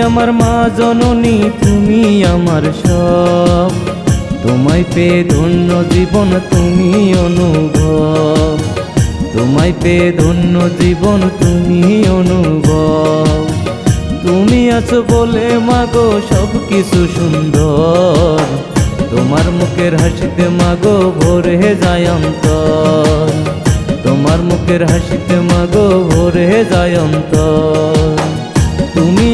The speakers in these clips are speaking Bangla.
আমার মা জননী, তুমি আমার সব। তোমায় পেয়ে ধন্য জীবন, তুমি অনুভব। তোমায় পেয়ে ধন্য জীবন, তুমি অনুভব। তুমি আছো বলে মাগো সব কিছু সুন্দর। তোমার মুখের হাসিতে মাগো ভরে যায় অন্তর। তোমার মুখের হাসিতে মাগো ভরে যায়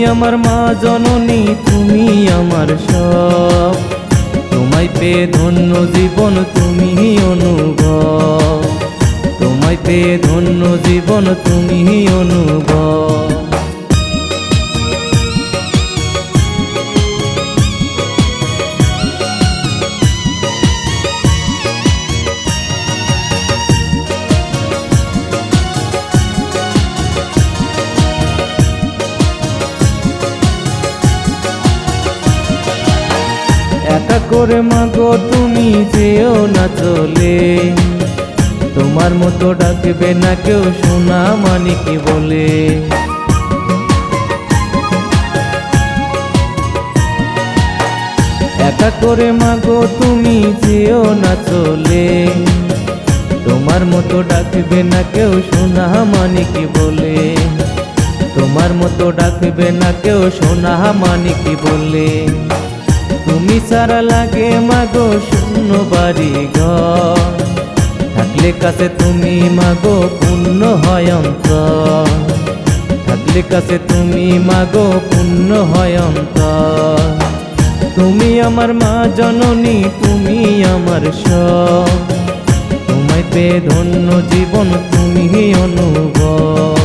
আমার মা জননী, তুমি আমার সব। তোমায় পেয়ে ধন্য জীবন, তুমি অনুভব। তোমায় পেয়ে ধন্য জীবন, তুমি অনুভব। একা করে মাগো, তুমি যেও না চলে। তোমার মতো ডাকবে না কেউ, সোনা মানিকি বলে? একা করে, মাগো, তুমি যেও না চলে। তোমার মতো ডাকবে না কেউ, সোনা মানিকি বলে? তোমার মতো ডাকবে না কেউ, সোনা মানিকি বলে? তুমি সারা লাগে মাগো শূন্য বাড়ি ঘর। থাকলে কাছে তুমি মাগো পূর্ণ হয় থাকলে কাছে তুমি মাগো পূর্ণ হয় তুমি আমার মা জননী, তুমি আমার সব। তোমায় পেয়ে ধন্য জীবন, তুমি অনুভব।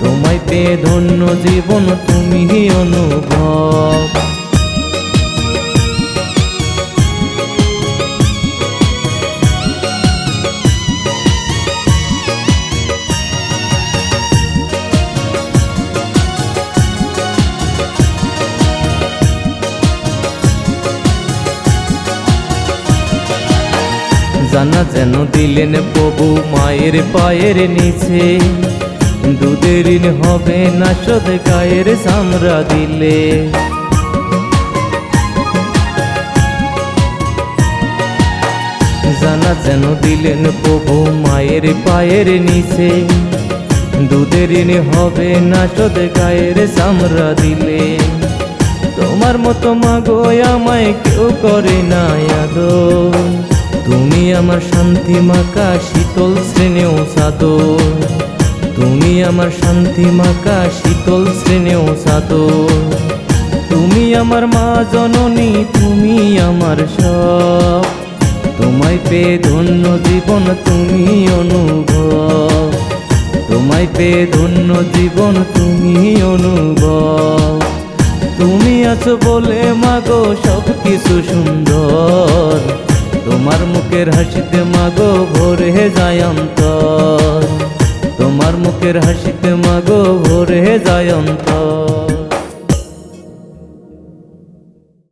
তোমায় পেয়ে ধন্য জীবন জানা যেন দিলেন প্রভু মায়ের পায়ের নিচে। দুধের হবে না শোধ, গায়ের সামরা দিলে। জানা যেন দিলেন প্রভু মায়ের পায়ের নিচে। দুধের হবে না শোধ, গায়ের সামরা দিলে। তোমার মতো মাগো আমায় কেউ করে না, আদর। তুমি আমার শান্তি মাকা, শীতল শ্রেণীও সাদর তুমি আমার শান্তি মাকা, শীতল শ্রেণীও সাদর তুমি আমার মা জননী, তুমি আমার সব। তোমায় পেয়ে ধন্য জীবন, তুমি অনুভব। তোমায় পেয়ে ধন্য জীবন, তুমি অনুভব। তুমি আছো বলে মাগো সব কিছু সুন্দর। তোমার মুখের হাসিতে মাগো ভোর হে জায়ন্ত তোমার মুখের হাসিতে মাগো ভোর হে অন্তর